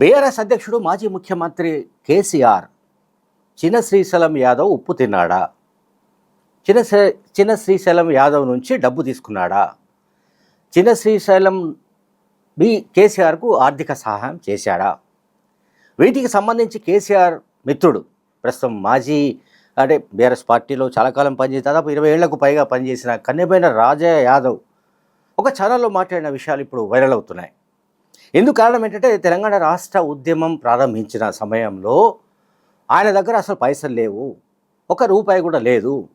BRS అధ్యక్షుడు మాజీ ముఖ్యమంత్రి కేసీఆర్ చిన్న శ్రీశైలం యాదవ్ ఉప్పు తిన్నాడా? చిన్న చిన్న శ్రీశైలం యాదవ్ నుంచి డబ్బు తీసుకున్నాడా? చిన్న శ్రీశైలం బి కేసీఆర్కు ఆర్థిక సహాయం చేశాడా? వీటికి సంబంధించి కేసీఆర్ మిత్రుడు ప్రస్తుతం మాజీ అంటే బీఆర్ఎస్ పార్టీలో చాలా కాలం పనిచేసి దాదాపు ఇరవై ఏళ్ళకు పైగా పనిచేసిన కన్నెపైన రాజయ్య యాదవ్ ఒక ఛానల్లో మాట్లాడిన విషయాలు ఇప్పుడు వైరల్ అవుతున్నాయి. ఎందుకు కారణం ఏంటంటే తెలంగాణ రాష్ట్ర ఉద్యమం ప్రారంభించిన సమయంలో ఆయన దగ్గర అసలు పైసలు లేవు. ఒక రూపాయి కూడా లేదు.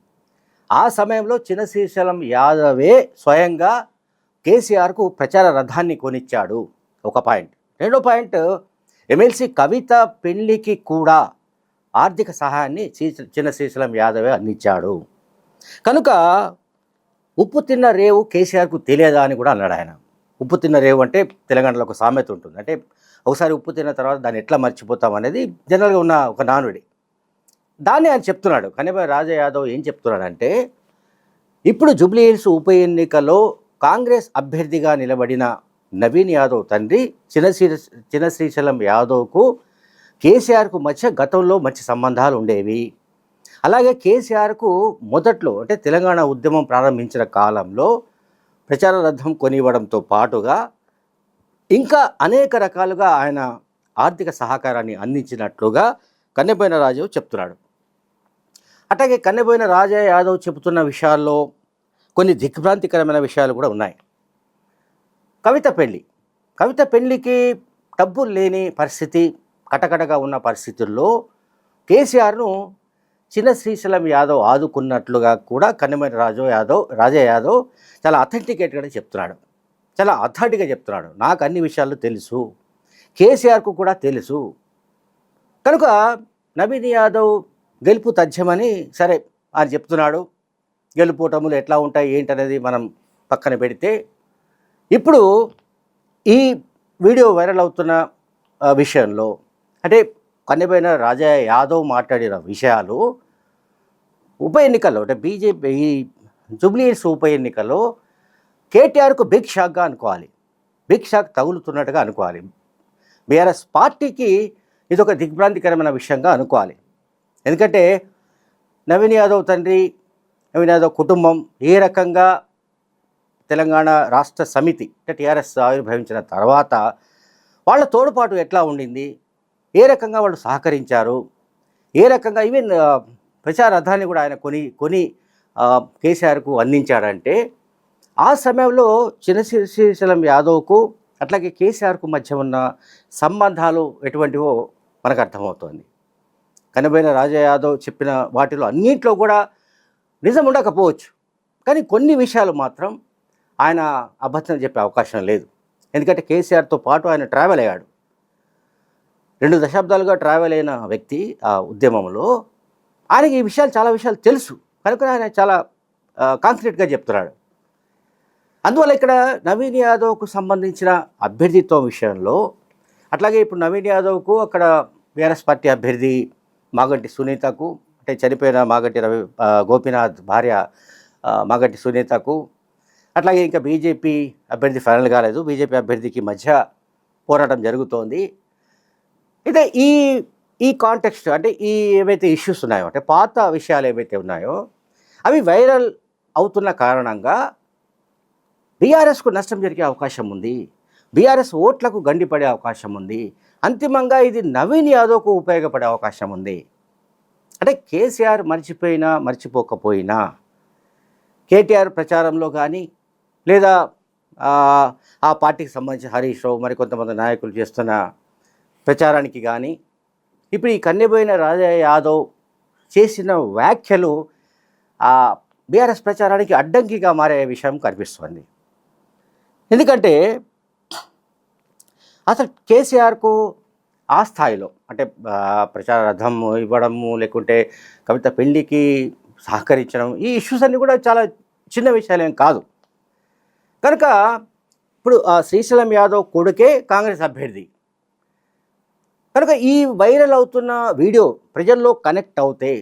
ఆ సమయంలో చిన్నశ్రీశైలం యాదవే స్వయంగా కేసీఆర్కు ప్రచార రథాన్ని కొనిచ్చాడు. ఒక పాయింట్. రెండో పాయింట్ ఎమ్మెల్సీ కవిత పెళ్ళికి కూడా ఆర్థిక సహాయాన్ని శ్రీ- చిన్న శ్రీశైలం యాదవే అందించాడు. కనుక ఉప్పు తిన్న రేవు కేసీఆర్కు తెలియదా అని కూడా అన్నాడు ఆయన. ఉప్పు తిన్న రేవు అంటే తెలంగాణలో ఒక సామెత ఉంటుంది. అంటే ఒకసారి ఉప్పు తిన్న తర్వాత దాన్ని ఎట్లా మర్చిపోతాం అనేది జనరల్గా ఉన్న ఒక నానుడి. దాన్ని ఆయన చెప్తున్నాడు. కనిప రాజా యాదవ్ ఏం చెప్తున్నాడంటే ఇప్పుడు జూబ్లీ హిల్స్ ఉప ఎన్నికలో కాంగ్రెస్ అభ్యర్థిగా నిలబడిన నవీన్ యాదవ్ తండ్రి చిన్నశ్రీ చిన్నశ్రీశైలం యాదవ్కు కేసీఆర్కు మధ్య గతంలో మంచి సంబంధాలు ఉండేవి. అలాగే కేసీఆర్కు మొదట్లో అంటే తెలంగాణ ఉద్యమం ప్రారంభించిన కాలంలో ప్రచార రథం కొనివ్వడంతో పాటుగా ఇంకా అనేక రకాలుగా ఆయన ఆర్థిక సహకారాన్ని అందించినట్లుగా కన్నెపోయిన రాజు చెప్తున్నాడు. అట్లాగే కన్నెబోయిన రాజా యాదవ్ చెబుతున్న విషయాల్లో కొన్ని దిగ్భ్రాంతికరమైన విషయాలు కూడా ఉన్నాయి. కవిత పెళ్ళి కవిత పెళ్ళికి డబ్బులు లేని పరిస్థితి కటకటగా ఉన్న పరిస్థితుల్లో కేసీఆర్ను చిన్న శ్రీశైలం యాదవ్ ఆదుకున్నట్లుగా కూడా కన్నమైన రాజు యాదవ్ రాజా యాదవ్ చాలా అథెంటికేట్గా చెప్తున్నాడు. చాలా అథారిటీగా చెప్తున్నాడు. నాకు అన్ని విషయాలు తెలుసు. కేసీఆర్కు కూడా తెలుసు. కనుక నవీన్ యాదవ్ గెలుపు తథ్యమని సరే అని చెప్తున్నాడు. గెలుపోటములు ఎట్లా ఉంటాయి ఏంటనేది మనం పక్కన పెడితే ఇప్పుడు ఈ వీడియో వైరల్ అవుతున్న విషయంలో అంటే కన్నెపోయిన రాజా యాదవ్ మాట్లాడిన విషయాలు ఉప ఎన్నికల్లో అంటే బీజేపీ ఈ జూబ్లీహిల్స్ ఉప ఎన్నికల్లో కేటీఆర్కు బిగ్ షాక్గా అనుకోవాలి. బిగ్ షాక్ తగులుతున్నట్టుగా అనుకోవాలి. బీఆర్ఎస్ పార్టీకి ఇది ఒక దిగ్భ్రాంతికరమైన విషయంగా అనుకోవాలి. ఎందుకంటే నవీన్ యాదవ్ తండ్రి నవీన్ యాదవ్ కుటుంబం ఏ రకంగా తెలంగాణ రాష్ట్ర సమితి అంటే టీఆర్ఎస్ ఆవిర్భవించిన తర్వాత వాళ్ళ తోడ్పాటు ఎట్లా ఉండింది? ఏ రకంగా వాళ్ళు సహకరించారు? ఏ రకంగా ఈవెన్ ఆ, ప్రచార కూడా ఆయన కొని కొని కేసీఆర్కు అందించాడంటే ఆ సమయంలో చిన్న యాదవ్కు అట్లాగే కేసీఆర్కు మధ్య ఉన్న సంబంధాలు ఎటువంటివో మనకు అర్థమవుతోంది. కనబోయిన రాజా యాదవ్ చెప్పిన వాటిలో అన్నింటిలో కూడా నిజం ఉండకపోవచ్చు. కానీ కొన్ని విషయాలు మాత్రం ఆయన అబద్ధం చెప్పే అవకాశం లేదు. ఎందుకంటే కేసీఆర్తో పాటు ఆయన ట్రావెల్ అయ్యాడు. రెండు దశాబ్దాలుగా ట్రావెల్ అయిన వ్యక్తి ఆ ఉద్యమంలో ఆయనకి ఈ విషయాలు చాలా విషయాలు తెలుసు. కనుక ఆయన చాలా కాన్ఫిడెంట్గా చెప్తున్నాడు. అందువల్ల ఇక్కడ నవీన్ యాదవ్కు సంబంధించిన అభ్యర్థిత్వం విషయంలో అట్లాగే ఇప్పుడు నవీన్ యాదవ్కు అక్కడ బీఆర్ఎస్ పార్టీ అభ్యర్థి మాగంటి సునీతకు అంటే చనిపోయిన మాగంటి రవి గోపీనాథ్ భార్య మాగంటి సునీతకు అట్లాగే ఇంకా బీజేపీ అభ్యర్థి ఫైనల్ కాలేదు. బీజేపీ అభ్యర్థికి మధ్య పోరాటం జరుగుతోంది. అయితే ఈ ఈ కాంటెక్స్ట్ అంటే ఈ ఏవైతే ఇష్యూస్ ఉన్నాయో అంటే పాత విషయాలు ఏవైతే ఉన్నాయో అవి వైరల్ అవుతున్న కారణంగా బీఆర్ఎస్కు నష్టం జరిగే అవకాశం ఉంది. బీఆర్ఎస్ ఓట్లకు గండిపడే అవకాశం ఉంది. అంతిమంగా ఇది నవీన్ యాదవ్కు ఉపయోగపడే అవకాశం ఉంది. అంటే కేసీఆర్ మర్చిపోయినా మర్చిపోకపోయినా కేటీఆర్ ప్రచారంలో కానీ లేదా ఆ, పార్టీకి సంబంధించి హరీష్ రావు మరి కొంతమంది నాయకులు చేస్తున్న ప్రచారానికి కానీ ఇప్పుడు ఈ కన్నెబోయిన రాజా యాదవ్ చేసిన వ్యాఖ్యలు ఆ బీఆర్ఎస్ ప్రచారానికి అడ్డంకిగా మారే విషయం కనిపిస్తుంది. ఎందుకంటే అసలు కేసీఆర్కు ఆ స్థాయిలో అంటే ప్రచార రథం ఇవ్వడము లేకుంటే కవిత పెళ్ళికి సహకరించడం ఈ ఇష్యూస్ అన్నీ కూడా చాలా చిన్న విషయాలేం కాదు. కనుక ఇప్పుడు శ్రీశైలం యాదవ్ కొడుకే కాంగ్రెస్ అభ్యర్థి. కనుక ఈ వైరల్ అవుతున్న వీడియో ప్రజల్లో కనెక్ట్ అవుతే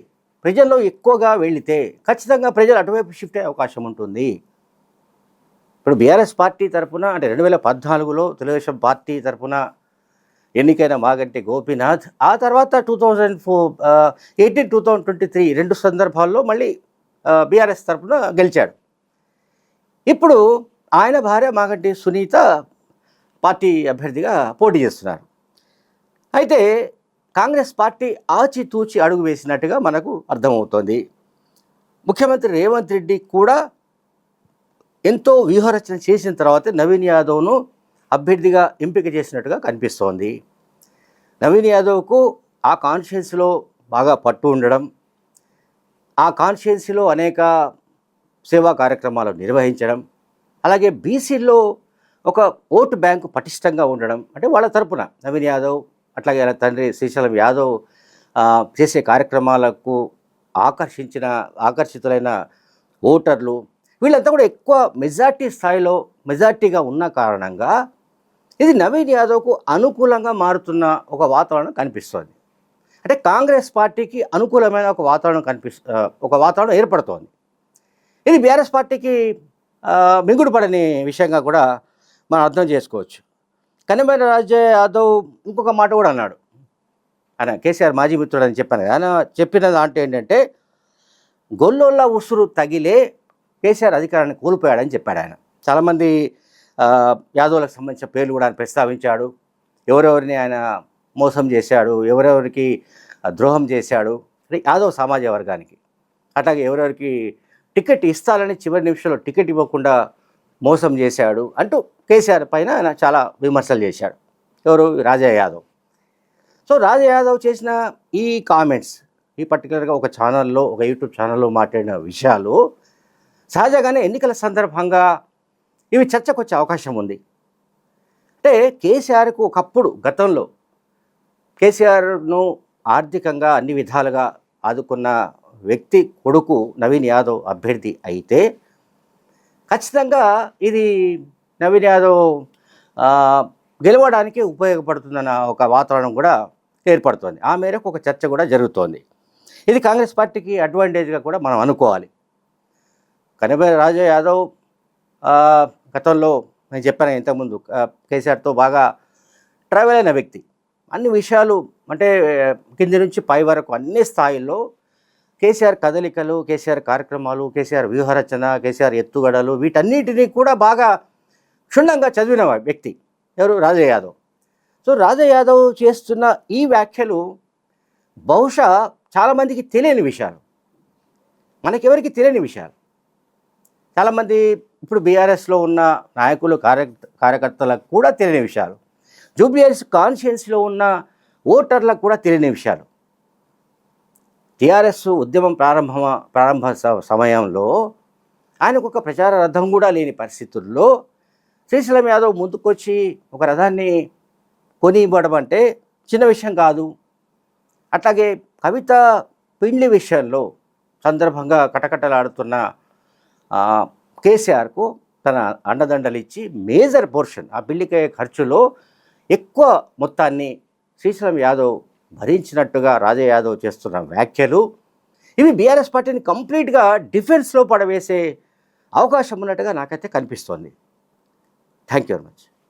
ప్రజల్లో ఎక్కువగా వెళితే ఖచ్చితంగా ప్రజలు అటువైపు షిఫ్ట్ అయ్యే అవకాశం ఉంటుంది. ఇప్పుడు బీఆర్ఎస్ పార్టీ తరఫున అంటే రెండు వేల పద్నాలుగులో తెలుగుదేశం పార్టీ తరఫున ఎన్నికైన మాగంటి గోపీనాథ్ ఆ తర్వాత two thousand four eighteen two thousand twenty three రెండు సందర్భాల్లో మళ్ళీ బీఆర్ఎస్ తరఫున గెలిచాడు. ఇప్పుడు ఆయన భార్య మాగంటి సునీత పార్టీ అభ్యర్థిగా పోటీ చేస్తున్నారు. అయితే కాంగ్రెస్ పార్టీ ఆచితూచి అడుగు వేసినట్టుగా మనకు అర్థమవుతోంది. ముఖ్యమంత్రి రేవంత్ రెడ్డి కూడా ఎంతో వ్యూహరచన చేసిన తర్వాత నవీన్ యాదవ్ను అభ్యర్థిగా ఎంపిక చేసినట్టుగా కనిపిస్తోంది. నవీన్ యాదవ్కు ఆ కాన్షియన్స్లో బాగా పట్టు ఉండడం ఆ కాన్షియన్సీలో అనేక సేవా కార్యక్రమాలు నిర్వహించడం అలాగే బీసీల్లో ఒక ఓటు బ్యాంకు పటిష్టంగా ఉండడం అంటే వాళ్ళ తరపున నవీన్ యాదవ్ అట్లాగే తండ్రి శ్రీశైలం యాదవ్ చేసే కార్యక్రమాలకు ఆకర్షించిన ఆకర్షితులైన ఓటర్లు వీళ్ళంతా కూడా ఎక్కువ మెజార్టీ స్థాయిలో మెజార్టీగా ఉన్న కారణంగా ఇది నవీన్ యాదవ్కు అనుకూలంగా మారుతున్న ఒక వాతావరణం కనిపిస్తోంది. అంటే కాంగ్రెస్ పార్టీకి అనుకూలమైన ఒక వాతావరణం కనిపిస్ ఒక వాతావరణం ఏర్పడుతోంది. ఇది బీఆర్ఎస్ పార్టీకి మింగుడుపడని మింగుడు పడని విషయంగా కూడా మనం అర్థం చేసుకోవచ్చు. కనిమేర రాజే యాదవ్ ఇంకొక మాట కూడా అన్నాడు. ఆయన కేసీఆర్ మాజీ మిత్రుడు అని చెప్పాను కదా. ఆయన చెప్పిన దాంట్లో ఏంటంటే గొల్లోళ్ళ ఉసురు తగిలే కేసీఆర్ అధికారాన్ని కోల్పోయాడని చెప్పాడు ఆయన. చాలామంది యాదవ్లకు యాదవులకు సంబంధించిన పేర్లు కూడా ఆయన ప్రస్తావించాడు. ఎవరెవరిని ఆయన మోసం చేశాడు ఎవరెవరికి ద్రోహం చేశాడు. అంటే యాదవ్ సమాజ వర్గానికి. అట్లాగే ఎవరెవరికి టికెట్ ఇస్తాలని చివరి నిమిషంలో టికెట్ ఇవ్వకుండా మోసం చేశాడు అంటూ కేసీఆర్ పైన ఆయన చాలా విమర్శలు చేశాడు. ఎవరు? రాజా యాదవ్. సో రాజా యాదవ్ చేసిన ఈ కామెంట్స్ ఈ పర్టికులర్గా ఒక ఛానల్లో ఒక యూట్యూబ్ ఛానల్లో మాట్లాడిన విషయాలు సహజంగానే ఎన్నికల సందర్భంగా ఇవి చర్చకు వచ్చే అవకాశం ఉంది. అంటే కేసీఆర్కు ఒకప్పుడు గతంలో కేసీఆర్ను ఆర్థికంగా అన్ని విధాలుగా ఆదుకున్న వ్యక్తి కొడుకు నవీన్ యాదవ్ అభ్యర్థి అయితే ఖచ్చితంగా ఇది నవీన్ యాదవ్ గెలవడానికి ఉపయోగపడుతుందన్న ఒక వాతావరణం కూడా ఏర్పడుతుంది. ఆ మేరకు ఒక చర్చ కూడా జరుగుతోంది. ఇది కాంగ్రెస్ పార్టీకి అడ్వాంటేజ్గా కూడా మనం అనుకోవాలి. కనిపే రాజా యాదవ్ గతంలో నేను చెప్పాను ఇంతకుముందు కేసీఆర్తో బాగా ట్రావెల్ అయిన వ్యక్తి. అన్ని విషయాలు అంటే కింది నుంచి పై వరకు అన్ని స్థాయిల్లో కేసీఆర్ కదలికలు కేసీఆర్ కార్యక్రమాలు కేసీఆర్ వ్యూహరచన కేసీఆర్ ఎత్తుగడలు వీటన్నిటినీ కూడా బాగా క్షుణ్ణంగా చదివిన వ్యక్తి ఎవరు? రాజా యాదవ్. సో రాజా యాదవ్ చేస్తున్న ఈ వ్యాఖ్యలు బహుశా చాలామందికి తెలియని విషయాలు. మనకెవరికి తెలియని విషయాలు? చాలామంది ఇప్పుడు బీఆర్ఎస్లో ఉన్న నాయకులు కార్య కార్యకర్తలకు కూడా తెలియని విషయాలు. జూబ్లీఎస్ కాన్షియన్స్లో ఉన్న ఓటర్లకు కూడా తెలియని విషయాలు. టీఆర్ఎస్ ఉద్యమం ప్రారంభ ప్రారంభ సమయంలో ఆయనకు ఒక ప్రచార రథం కూడా లేని పరిస్థితుల్లో శ్రీశైలం యాదవ్ ముందుకొచ్చి ఒక రథాన్ని కొని ఇవ్వడం అంటే చిన్న విషయం కాదు. అట్లాగే కవిత పిండి విషయంలో సందర్భంగా కటకటలాడుతున్న కేసీఆర్కు తన అండదండలు ఇచ్చి మేజర్ పోర్షన్ ఆ పెళ్ళికి ఖర్చులో ఎక్కువ మొత్తాన్ని శ్రీశైలం యాదవ్ భరించినట్టుగా రాజా యాదవ్ చేస్తున్న వ్యాఖ్యలు ఇవి బీఆర్ఎస్ పార్టీని కంప్లీట్గా డిఫెన్స్లో పడవేసే అవకాశం ఉన్నట్టుగా నాకైతే కనిపిస్తోంది. Thank you very much.